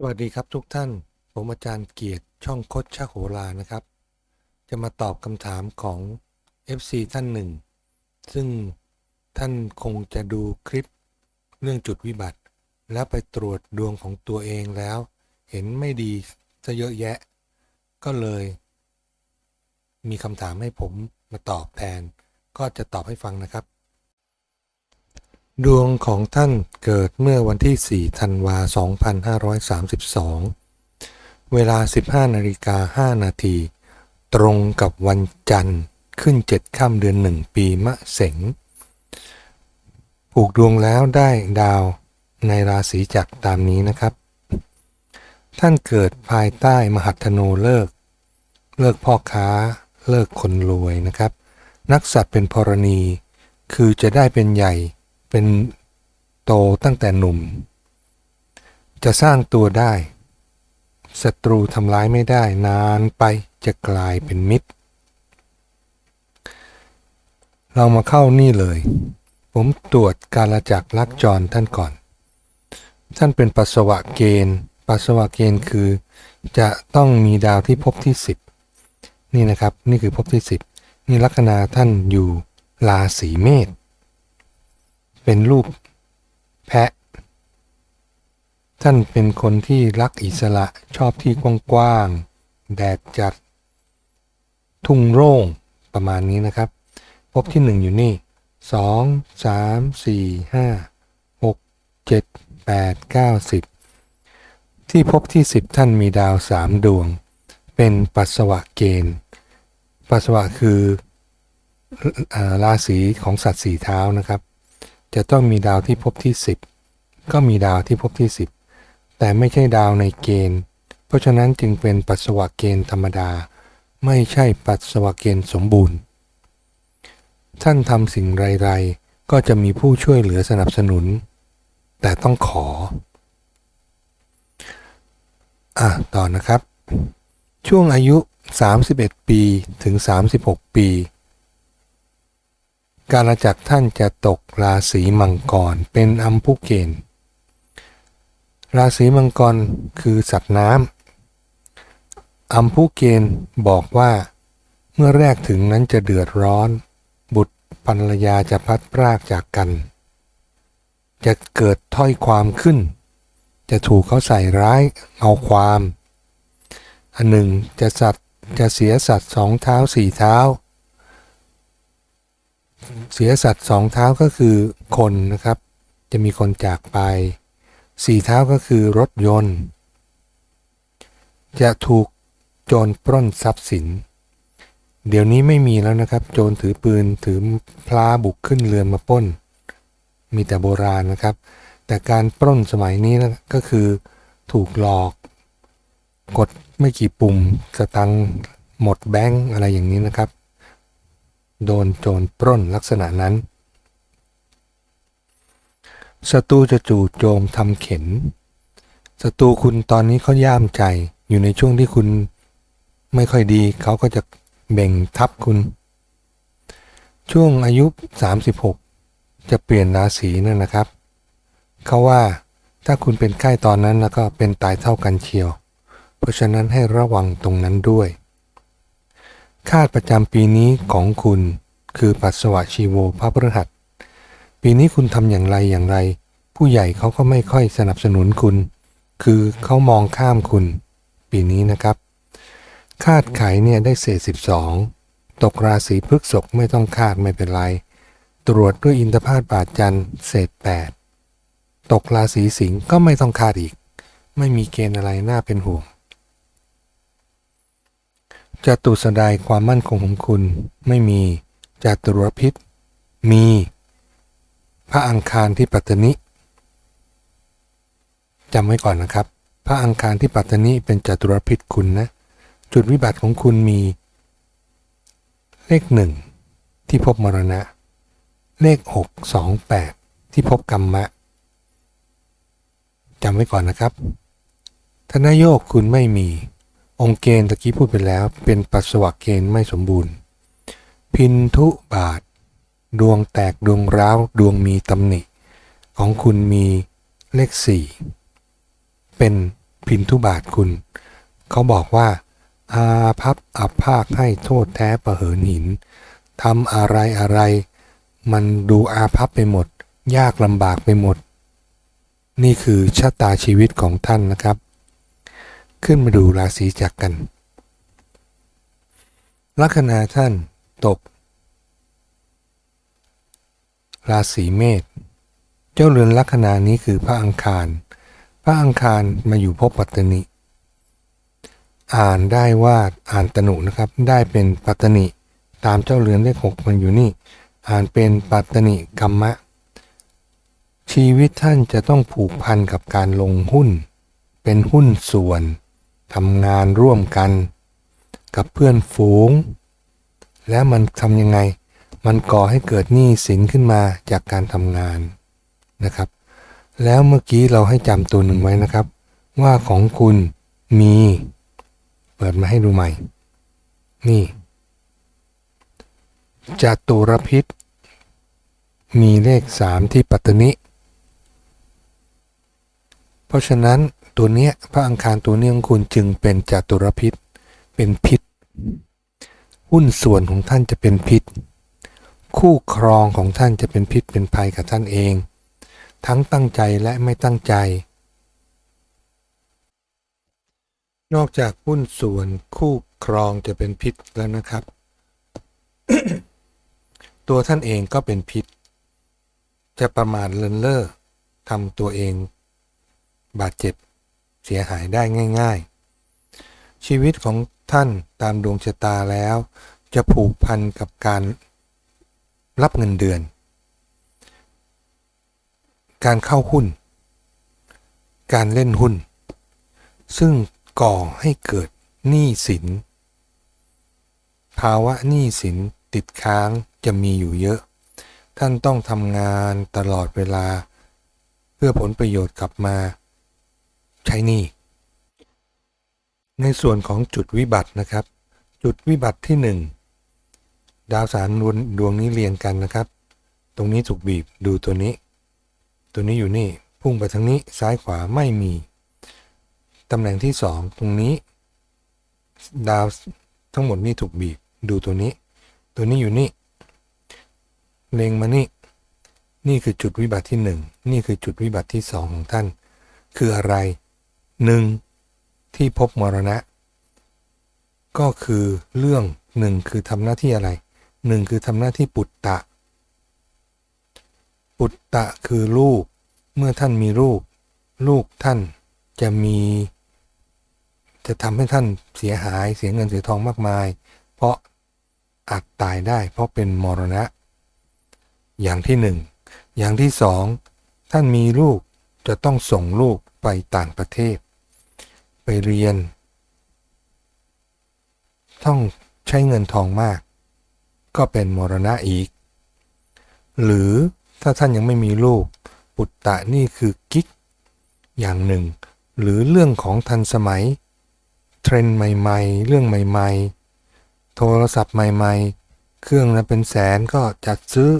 สวัสดีครับทุกท่าน ผมอาจารย์เกียรติช่องคดชักโหรานะครับ จะมาตอบคำถามของ FC ท่านหนึ่ง ซึ่งท่านคงจะดูคลิปเรื่องจุดวิบัติ แล้วไปตรวจดวงของตัวเองแล้ว เห็นไม่ดีซะเยอะแยะ ก็เลย มีคำถามให้ผมมาตอบแทน ก็จะตอบให้ฟังนะครับ ดวงของท่านเกิดเมื่อวันที่ 4 ธันวา 2532 เวลา 15 นาฬิกา 5 นาที ตรงกับวันจันทร์ขึ้น 7 ค่ำเดือน 1 ปีมะเสงผูกดวงแล้วได้ดาวในราศีจักรตามนี้นะครับ ท่านเกิดภายใต้มหัตโนเลิก เลิกพ่อค้า เลิกคนรวยนะครับ นักสัตว์เป็นพรณี คือจะได้เป็นใหญ่ เป็นโตตั้งแต่หนุ่ม จะสร้างตัวได้ศัตรูทำร้ายไม่ได้นานไปจะกลายเป็นมิตร เรามาเข้านี่เลย ผมตรวจการลจักรลักจรท่านก่อน ท่านเป็นปัสสาวะเกณฑ์ ปัสสาวะเกณฑ์คือ จะต้องมีดาวที่พบที่ 10 นี่นะครับ นี่คือพบที่ 10 นี่ลัคนาท่านอยู่ราศีเมษ เป็นรูปแพะ ท่านเป็นคนที่รักอิสระชอบที่กว้างๆแดดจัด ทุ่งโร่งประมาณนี้นะครับ พบที่หนึ่งอยู่นี่สองสามสี่ห้าหกเจ็ดแปดเก้าสิบที่พบที่สิบท่านมีดาวสามดวง เป็นปัสสาวะเกณฑ์ ปัสสาวะคืออาราศีของสัตว์สี่เท้านะครับ จะต้องมีดาวที่พบที่ 10 ก็มีดาวที่พบที่ 10 แต่ไม่ใช่ดาวในเกณฑ์ เพราะฉะนั้นจึงเป็นปัสสาวะเกณฑ์ธรรมดา ไม่ใช่ปัสสาวะเกณฑ์สมบูรณ์ ท่านทำสิ่งไรๆ ก็จะมีผู้ช่วยเหลือสนับสนุน แต่ต้องขอ อะ ต่อนะครับ ช่วงอายุ 31 ปีถึง 36 ปี กาลจักรท่านจะตกราศีมังกรเป็นอัมพุเกณฑ์ราศีมังกรคือสัตว์น้ำอัมพุเกณฑ์บอกว่า เมื่อแรกถึงนั้นจะเดือดร้อน บุตรภรรยาจะพัดพรากจากกัน จะเกิดถ้อยความขึ้น จะถูกเขาใส่ร้ายเอาความ อันหนึ่งจะสัตว์จะเสียสัตว์สองเท้าสี่เท้า เสียสัตว์สองเท้าก็คือคนนะครับ จะมีคนจากไปสี่เท้าก็คือรถยนต์ จะถูกโจรปล้นทรัพย์สิน เดี๋ยวนี้ไม่มีแล้วนะครับ โจรถือปืนถือพลาบุกขึ้นเรือนมาปล้น มีแต่โบราณนะครับ แต่การปล้นสมัยนี้นะก็คือถูกหลอก กดไม่กี่ปุ่มสตังค์หมดแบงค์อะไรอย่างนี้นะครับ โดนโจรปล้นลักษณะนั้นศัตรูจะจู่โจมทำเข็นศัตรูคุณตอนนี้เขาย่ามใจอยู่ในช่วงที่คุณไม่ค่อยดี เขาก็จะเบ่งทับคุณ ช่วงอายุ 36 จะเปลี่ยนราศีนั่นนะครับ เขาว่าถ้าคุณเป็นไข้ตอนนั้นแล้วก็เป็นตายเท่ากันเชียว เพราะฉะนั้นให้ระวังตรงนั้นด้วย คาดประจำปีนี้ของคุณคือปัสสาวะชีโวพระพฤหัส ปีนี้คุณทำอย่างไรอย่างไร ผู้ใหญ่เขาก็ไม่ค่อยสนับสนุนคุณ คือเขามองข้ามคุณ ปีนี้นะครับ คาดไขเนี่ยได้เศษ 12 ตกราศีพฤกษภไม่ต้องคาดไม่เป็นไร ตรวจด้วยอินทพาตบาทจันเศษ 8 ตกราศีสิงห์ก็ไม่ต้องคาดอีก ไม่มีเกณฑ์อะไรน่าเป็นห่วง จตุสดายความมั่นคงของคุณไม่มีจตุรพิษ มี พระอังคารที่ปัตตนิจำไว้ก่อนนะครับ พระอังคารที่ปัตตนิเป็นจตุรพิษคุณนะ จุดวิบัติของคุณมี เลขหนึ่งที่พบมรณะ เลขหกสองแปดที่พบกรรมะจำไว้ก่อนนะครับธนโยกคุณไม่มี องค์เกณฑ์ตะกี้พูดไปแล้ว เป็นปัสสาวะเกณฑ์ไม่สมบูรณ์ พินทุบาท ดวงแตกดวงร้าว ดวงมีตำหนิ ของคุณมีเลขสี่เป็นพินทุบาทคุณ เขาบอกว่า อาพับอับภาคให้โทษแท้ประเหินหินทำอะไรอะไร มันดูอาพับไปหมด ยากลำบากไปหมด นี่คือชะตาชีวิตของท่านนะครับ ขึ้นมาดูราศีจักกัน ลัคนาท่านตก ราศีเมษ เจ้าเรือนลัคนานี้คือพระอังคาร พระอังคารมาอยู่ภพปัตตนิ อ่านได้ว่าอ่านตนุนะครับ ได้เป็นปัตตนิ ตามเจ้าเรือนเลขหกมันอยู่นี่ อ่านเป็นปัตตนิกรรมะ ชีวิตท่านจะต้องผูกพันกับการลงหุ้นเป็นหุ้นส่วน ทำงานร่วมกัน กับเพื่อนฝูง แล้วมันทำยังไง มันก่อให้เกิดหนี้สินขึ้นมาจากการทำงานนะครับ แล้วเมื่อกี้เราให้จำตัวหนึ่งไว้นะครับ ว่าของคุณมี เปิดมาให้ดูใหม่ นี่จตุรพิษ มีเลข3ที่ปัตตนิ เพราะฉะนั้น ตัวเนี้ยพระอังคารตัวเนี้ยของคุณจึงเป็นจตุรพิษ เป็นพิษ หุ้นส่วนของท่านจะเป็นพิษ คู่ครองของท่านจะเป็นพิษเป็นภัยกับท่านเอง ทั้งตั้งใจและไม่ตั้งใจ นอกจากหุ้นส่วนคู่ครองจะเป็นพิษแล้วนะครับ ตัวท่านเองก็เป็นพิษ จะประมาทเลินเล่อทำตัวเองบาดเจ็บ เสียหายได้ง่าย ๆ ชีวิตของท่านตามดวงชะตาแล้ว จะผูกพันกับการรับเงินเดือน การเข้าหุ้น การเล่นหุ้น ซึ่งก่อให้เกิดหนี้สิน ภาวะหนี้สินติดค้างจะมีอยู่เยอะ ท่านต้องทำงานตลอดเวลา เพื่อผลประโยชน์กลับมา ใช้หนี้ในส่วนของจุดวิบัตินะครับ จุดวิบัติที่ 1 ดาวสารดวงดวงนี้เรียงกันนะครับ ตรงนี้ถูกบีบดูตัวนี้ ตัวนี้อยู่นี่พุ่งไปทางนี้ซ้ายขวาไม่มีตำแหน่งที่ 2 ตรงนี้ ดาวทั้งหมดนี่ถูกบีบดูตัวนี้ ตัวนี้อยู่นี่เล็งมานี่ นี่คือจุดวิบัติที่ 1 นี่คือจุดวิบัติที่ 2 ของท่าน คืออะไร 1. ที่พบมรณะ ก็คือเรื่องหนึ่งคือทำหน้าที่อะไรหนึ่งคือทำหน้าที่ปุตตะ ปุตตะคือลูก เมื่อท่านมีลูก ลูกท่านจะมี จะทำให้ท่านเสียหายเสียเงินเสียทองมากมาย เพราะอาจตายได้ เพราะเป็นมรณะ อย่างที่หนึ่งอย่างที่สองท่านมีลูกจะต้องส่งลูกไปต่างประเทศ ไปเรียน ต้องใช้เงินทองมาก ก็เป็นมรณะอีก หรือถ้าท่านยังไม่มีลูก ปุตตะนี่คือกิ๊ก อย่างหนึ่ง หรือเรื่องของทันสมัย เทรนด์ใหม่ๆ เรื่องใหม่ๆ โทรศัพท์ใหม่ๆ เครื่องละเป็นแสนก็จัดซื้อ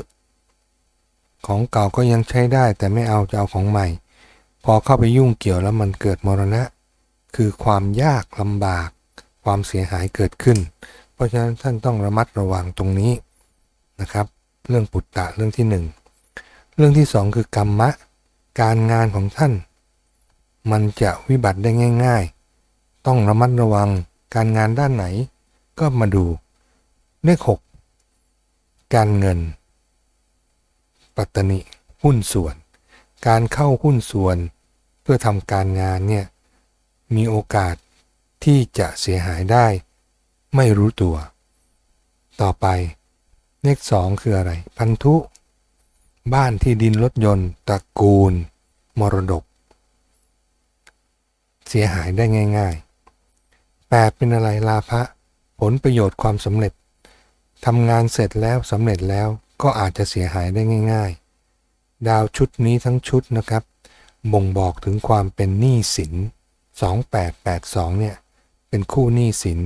ของเก่าก็ยังใช้ได้แต่ไม่เอาจะเอาของใหม่ พอเข้าไปยุ่งเกี่ยวแล้วมันเกิดมรณะ คือความยากลำบาก ความเสียหายเกิดขึ้น เพราะฉะนั้นท่านต้องระมัดระวังตรงนี้นะครับ เรื่องปุตตะเรื่องที่หนึ่งเรื่องที่สองคือกรรมะ การงานของท่าน มันจะวิบัติได้ง่าย ๆ ต้องระมัดระวังการงานด้านไหน ก็มาดูเลขหกการเงิน ปัตตนิหุ้นส่วน การเข้าหุ้นส่วน เพื่อทำการงานเนี่ย มีโอกาสที่จะเสียหายได้ ไม่รู้ตัว ต่อไปเลขสองคืออะไร พันธุ บ้านที่ดินรถยนต์ตระกูล มรดก เสียหายได้ง่าย ๆ แปดเป็นอะไรลาภะผลประโยชน์ความสำเร็จทำงานเสร็จแล้วสำเร็จแล้วก็อาจจะเสียหายได้ง่าย ๆ ดาวชุดนี้ทั้งชุดนะครับ บ่งบอกถึงความเป็นหนี้สิน 2882 เนี่ย เป็นคู่หนี้สิน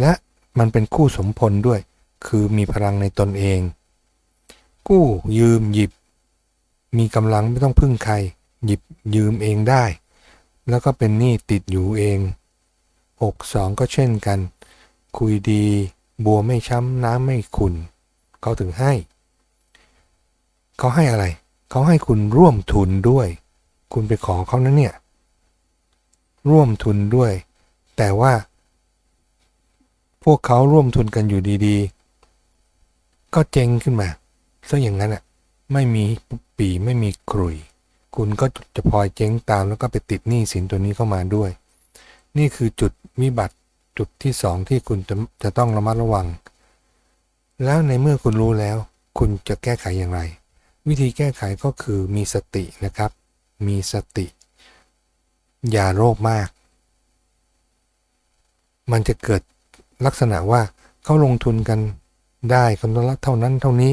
และมันเป็นคู่สมพลด้วย คือมีพลังในตนเอง กู้ยืมหยิบ มีกำลังไม่ต้องพึ่งใคร หยิบยืมเองได้ แล้วก็เป็นหนี้ติดอยู่เองหกสองก็เช่นกัน คุยดี บัวไม่ช้ำน้ำไม่ขุนเขาถึงให้ เขาให้อะไร เขาให้คุณร่วมทุนด้วย คุณไปขอเขานะเนี่ย ร่วมทุนด้วย แต่ว่า พวกเขาร่วมทุนกันอยู่ดีๆ ก็เจ๊งขึ้นมาซะอย่างนั้นอะไม่มีปีไม่มีกรุยคุณก็จะพลอยเจ๊งตามแล้วก็ไปติดหนี้สินตัวนี้เข้ามาด้วย นี่คือจุดวิบัติจุดที่สองที่คุณจะจะต้องระมัดระวัง แล้วในเมื่อคุณรู้แล้ว คุณจะแก้ไขอย่างไร วิธีแก้ไขก็คือมีสตินะครับ มีสติ อย่าโลภมาก มันจะเกิดลักษณะว่าเขาลงทุนกันได้คนละเท่านั้นเท่านี้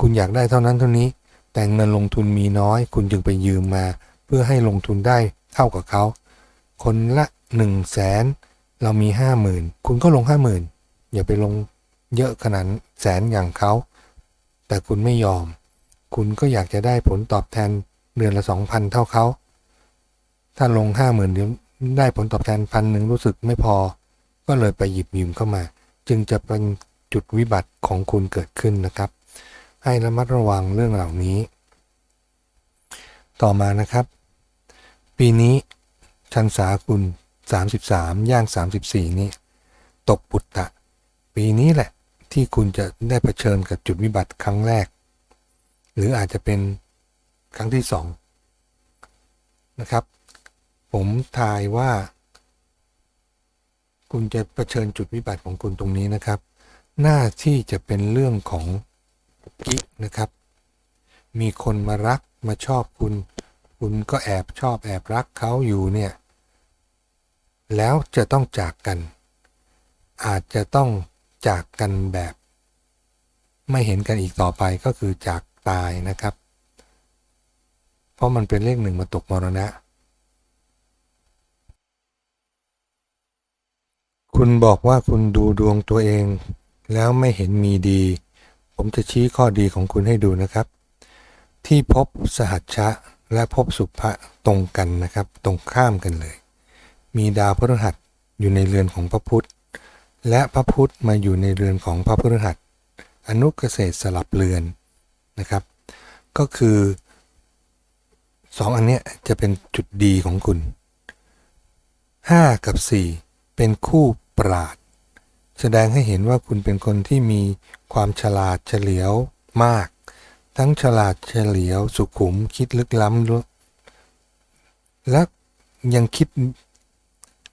คุณอยากได้เท่านั้นเท่านี้ แต่เงินลงทุนมีน้อย คุณจึงไปยืมมา เพื่อให้ลงทุนได้เท่ากับเขา คนละ1นึ่งแสนเรามีห้าหมื่นคุณก็ลงห้าหมื่นอย่าไปลงเยอะขนาดแสนอย่างเขา แต่คุณไม่ยอม คุณก็อยากจะได้ผลตอบแทนเดือนละสองพันเท่าเขา ถ้าลงห้าหมื่นเดี๋ยวได้ผลตอบแทนพันหนึ่งรู้สึกไม่พอ ก็เลยไปหยิบยืมเข้ามา จึงจะเป็นจุดวิบัติของคุณเกิดขึ้นนะครับ ให้ระมัดระวังเรื่องเหล่านี้ ต่อมานะครับ ปีนี้ชันษาคุณ 33 ย่าง 34 นี้ ตกปุตตะ ปีนี้แหละที่คุณจะได้เผชิญกับจุดวิบัติครั้งแรก หรืออาจจะเป็นครั้งที่สองนะครับ ผมทายว่า คุณจะเผชิญจุดวิบัติของคุณตรงนี้นะครับ หน้าที่จะเป็นเรื่องของกิ๊กนะครับ มีคนมารักมาชอบคุณ คุณก็แอบชอบแอบรักเขาอยู่เนี่ย แล้วจะต้องจากกัน อาจจะต้องจากกันแบบ ไม่เห็นกันอีกต่อไปก็คือจากตายนะครับ เพราะมันเป็นเลขหนึ่งมาตกมรณะ คุณบอกว่าคุณดูดวงตัวเอง แล้วไม่เห็นมีดี ผมจะชี้ข้อดีของคุณให้ดูนะครับ ที่พบสหัชชะและพบสุภะตรงกันนะครับ ตรงข้ามกันเลย มีดาวพฤหัสอยู่ในเรือนของพระพุธ และพระพุธมาอยู่ในเรือนของพระพฤหัส อนุเกษตรสลับเรือนนะครับ ก็คือสองอันเนี้ยจะเป็นจุดดีของคุณ 5 กับ 4 เป็นคู่ ปราด แสดงให้เห็นว่าคุณเป็นคนที่มีความฉลาดเฉลียวมาก ทั้งฉลาดเฉลียวสุขุมคิดลึกล้ำและยังคิด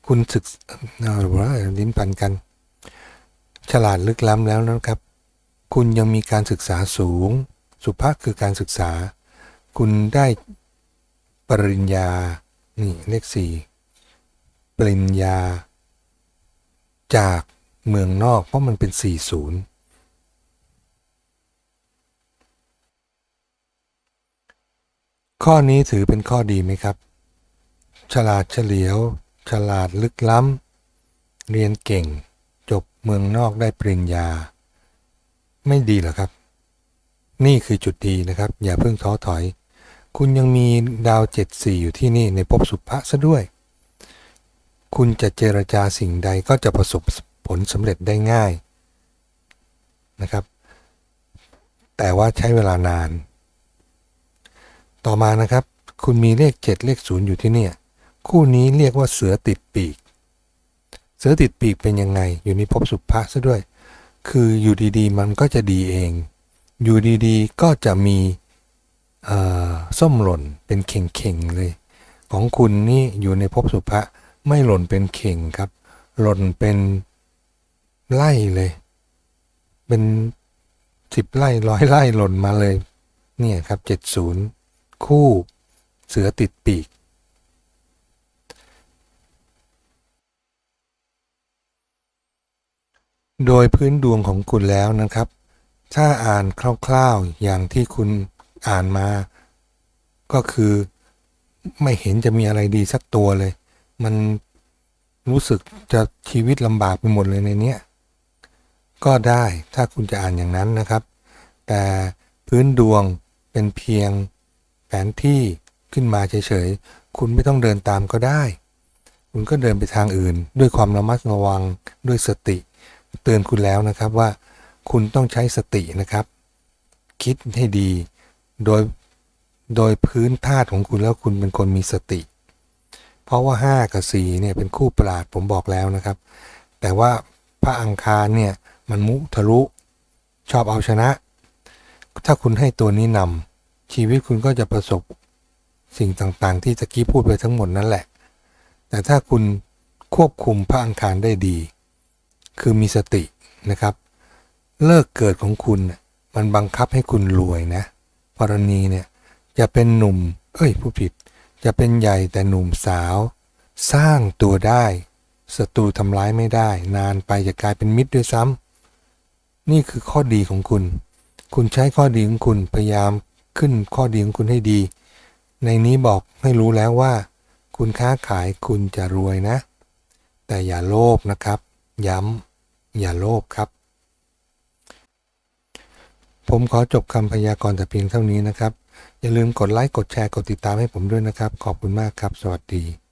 คุณศึกเอาละลิ้นพันกัน ฉลาดลึกล้ำแล้วนะครับ คุณยังมีการศึกษาสูง สุภาพคือการศึกษา คุณได้ปริญญา นี่เลขสี่ปริญญา จากเมืองนอกเพราะมันเป็น 40 ข้อนี้ถือเป็นข้อดีไหมครับ ฉลาดเฉลียว ฉลาดลึกล้ำ เรียนเก่ง จบเมืองนอกได้ปริญญา ไม่ดีหรอครับ นี่คือจุดดีนะครับ อย่าเพิ่งท้อถอย คุณยังมีดาวเจ็ดสี่อยู่ที่นี่ในภพสุภะซะด้วย คุณจะเจรจาสิ่งใดก็จะประสบผลสำเร็จได้ง่ายนะครับ แต่ว่าใช้เวลานาน ต่อมานะครับ คุณมีเลข 7 เลข 0 อยู่ที่เนี่ย คู่นี้เรียกว่าเสือติดปีก เสือติดปีกเป็นยังไง อยู่ในภพสุภะซะด้วย คืออยู่ดีๆ มันก็จะดีเอง อยู่ดีๆ ก็จะมีส้มหล่นเป็นเข่งๆเลย ของคุณนี่อยู่ในภพสุภะ ไม่หล่นเป็นเข่งครับ หล่นเป็นไล่เลย เป็นสิบไร่ร้อยไร่หล่นมาเลย เนี่ยครับเจ็ดศูนย์คู่เสือติดปีก โดยพื้นดวงของคุณแล้วนะครับ ถ้าอ่านคร่าวๆอย่างที่คุณอ่านมา ก็คือไม่เห็นจะมีอะไรดีสักตัวเลย มันรู้สึกจะชีวิตลำบากไปหมดเลยในเนี้ยก็ได้ถ้าคุณจะอ่านอย่างนั้นนะครับ แต่พื้นดวงเป็นเพียงแผนที่ขึ้นมาเฉยๆ คุณไม่ต้องเดินตามก็ได้ คุณก็เดินไปทางอื่น ด้วยความระมัดระวังด้วยสติ เตือนคุณแล้วนะครับว่า คุณต้องใช้สตินะครับ คิดให้ดี โดยโดยพื้นธาตุของคุณแล้วคุณเป็นคนมีสติ เพราะว่า 5 กับ4เนี่ยเป็นคู่ประหลาดผมบอกแล้วนะครับ แต่ว่าพระอังคารเนี่ยมันมุทะลุชอบเอาชนะ ถ้าคุณให้ตัวนี้นำชีวิตคุณก็จะประสบสิ่งต่างๆ ที่ตะกี้พูดไปทั้งหมดนั่นแหละ แต่ถ้าคุณควบคุมพระอังคารได้ดี คือมีสตินะครับ เลิกเกิดของคุณมันบังคับให้คุณรวยนะกรณีเนี่ยจะเป็นหนุ่ม เอ้ยผู้ผิด จะเป็นใหญ่แต่หนุ่มสาว สร้างตัวได้ศัตรูทำร้ายไม่ได้ นานไปจะกลายเป็นมิตรด้วยซ้ำนี่คือข้อดีของคุณ คุณใช้ข้อดีของคุณพยายามขึ้นข้อดีของคุณให้ดี ในนี้บอกให้รู้แล้วว่า คุณค้าขายคุณจะรวยนะ แต่อย่าโลภนะครับ ย้ำอย่าโลภครับ ผมขอจบคำพยากรณ์แต่เพียงเท่านี้นะครับ อย่าลืมกดไลค์ กดแชร์ กดติดตามให้ผมด้วยนะครับ ขอบคุณมากครับ สวัสดี